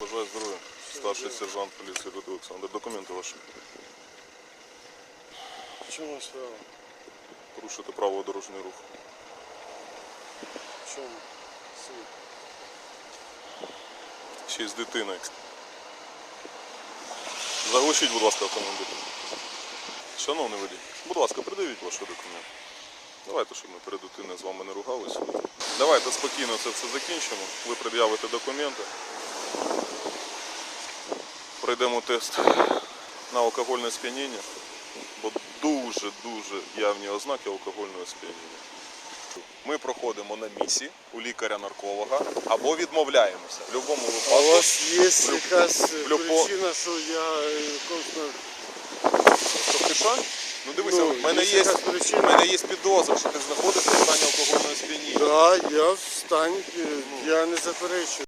Бажаю здоров'я. Старший сержант поліції Рудий Олександр. Документи ваші. Чому справа? Порушити право дорожнього руху. Чому? Суть? Ще й з дитиною. Заглушіть, будь ласка, автомобіль. Шановний водій, будь ласка, придивіть ваші документи. Давайте, щоб ми перед дитиною з вами не ругалися. Давайте спокійно це все закінчимо. Ви пред'явите документи. Пройдемо тест на алкогольне сп'яніння, бо дуже-дуже явні ознаки алкогольного сп'яніння. Ми проходимо на місці у лікаря-нарколога або відмовляємося. В будь-якому А у вас є люб- якась в причина, що я е, конкретно... Тобто що? Ну дивися, Ну, в мене є в мене є підозра, що ти знаходишся в стані алкогольного сп'яніння. Да, я в стані, е, я не заперечую.